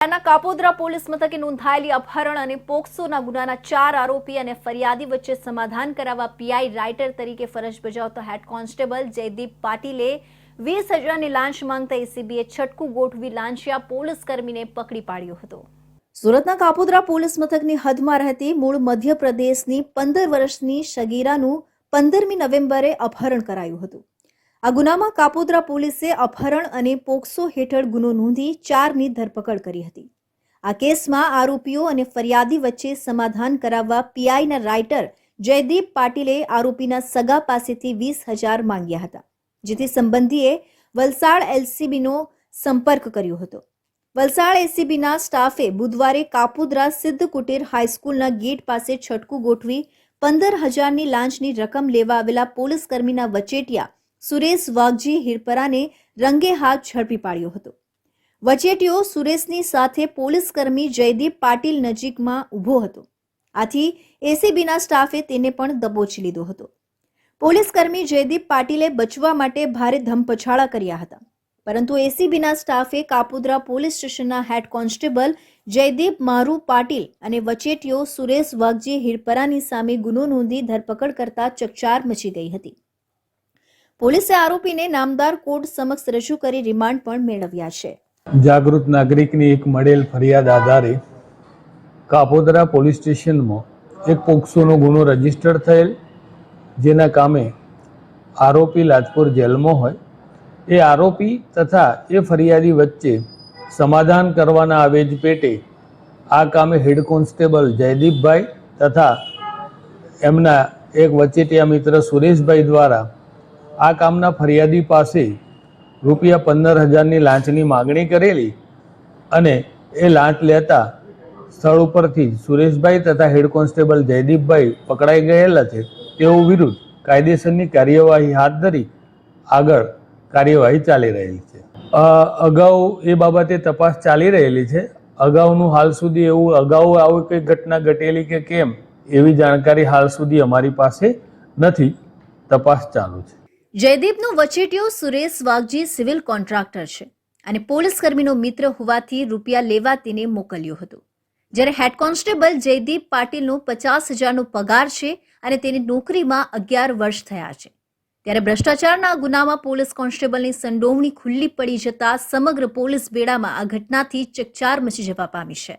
શહેરના કાપોદ્રા પોલીસ મથકે નોંધાયેલી અપહરણ અને પોક્સોના ગુનાના ચાર આરોપી અને ફરિયાદી વચ્ચે સમાધાન કરાવવા પીઆઈ રાઇટર તરીકે ફરજ બજાવતા હેડ કોન્સ્ટેબલ જયદીપ પાટીલે વીસ હજારની લાંચ માંગતા એસીબીએ છટકું ગોઠવી લાંચિયા પોલીસ કર્મીને પકડી પાડ્યો હતો. સુરતના કાપોદ્રા પોલીસ મથકની હદમાં રહેતી મૂળ મધ્યપ્રદેશની પંદર વર્ષની શગીરાનું પંદરમી નવેમ્બરે અપહરણ કરાયું હતું. આ ગુનામાં કાપોદ્રા પોલીસે અપહરણ અને પોક્સો હેઠળ ગુનો નોંધી ચારની ધરપકડ કરી હતી. આ કેસમાં આરોપીઓ અને ફરિયાદી વચ્ચે સમાધાન કરાવવા પીઆઈના રાઇટર જયદીપ પાટીલે આરોપીના સગા પાસેથી વીસ હજાર માંગ્યા હતા, જેથી સંબંધીએ વલસાડ એલસીબીનો સંપર્ક કર્યો હતો. વલસાડ એસીબીના સ્ટાફે બુધવારે કાપુદ્રા સિદ્ધ કુટીર હાઈસ્કૂલના ગેટ પાસે છટકું ગોઠવી પંદર હજારની લાંચની રકમ લેવા આવેલા પોલીસકર્મીના વચેટિયા સુરેશ વાઘજી હિરપરાને રંગે હાથ ઝડપી પાડ્યો હતો. વચેટિયો સુરેશની સાથે પોલીસ કર્મી જયદીપ પાટીલ નજીકમાં ઊભો હતો. આથી એસીબીના સ્ટાફે તેને પણ દબોચી લીધો હતો. પોલીસ કર્મી જયદીપ પાટીલે બચવા માટે ભારે ધમપછાડા કર્યા હતા. પરંતુ એસીબીના સ્ટાફે કાપુદ્રા પોલીસ સ્ટેશનના હેડ કોન્સ્ટેબલ જયદીપ મારુ પાટીલ અને વચેટિયો સુરેશ વાઘજી હિરપરાની સામે ગુનો નોંધી ધરપકડ કરતા ચકચાર મચી ગઈ હતી. પોલીસે આરોપીને નામદાર કોર્ટ સમક્ષ રજૂ કરી રિમાન્ડ પણ મેળવ્યા છે. જાગૃત નાગરિકની એક મળેલ ફરિયાદ આધારે કાપોદરા પોલીસ સ્ટેશનમાં એક પોક્સોનો ગુનો રજિસ્ટર થયેલ, જેના કામે આરોપી લાજપુર જેલમાં હોય. એ આરોપી તથા એ ફરિયાદી વચ્ચે સમાધાન કરવાના આવેજ પેટે આ કામે હેડ કોન્સ્ટેબલ જયદીપભાઈ તથા એમના એક વચેટિયા મિત્ર સુરેશભાઈ દ્વારા આ કામના ફરિયાદી પાસે રૂપિયા પંદર હજારની લાંચની માગણી કરેલી અને એ લાંચ લેતા સ્થળ ઉપરથી સુરેશભાઈ તથા હેડ કોન્સ્ટેબલ જયદીપભાઈ પકડાઈ ગયેલા છે. તેઓ વિરુદ્ધ કાયદેસરની કાર્યવાહી હાથ ધરી આગળ કાર્યવાહી ચાલી રહેલી છે. અગાઉ એ બાબતે તપાસ ચાલી રહેલી છે. અગાઉનું હાલ સુધી એવું અગાઉ આવી કોઈ ઘટના ઘટેલી કે કેમ એવી જાણકારી હાલ સુધી અમારી પાસે નથી. તપાસ ચાલુ છે. જયદીપનો વચેટિયો સુરેશ વાઘજી સિવિલ કોન્ટ્રાક્ટર છે અને પોલીસ કર્મીનો મિત્ર હોવાથી રૂપિયા લેવા તેને મોકલ્યો હતો. જ્યારે હેડ કોન્સ્ટેબલ જયદીપ પાટીલનો પચાસ હજારનો પગાર છે અને તેની નોકરીમાં અગિયાર વર્ષ થયા છે. ત્યારે ભ્રષ્ટાચારના ગુનામાં પોલીસ કોન્સ્ટેબલની સંડોવણી ખુલ્લી પડી જતા સમગ્ર પોલીસ બેડામાં આ ઘટનાથી ચકચાર મચી જવા પામી છે.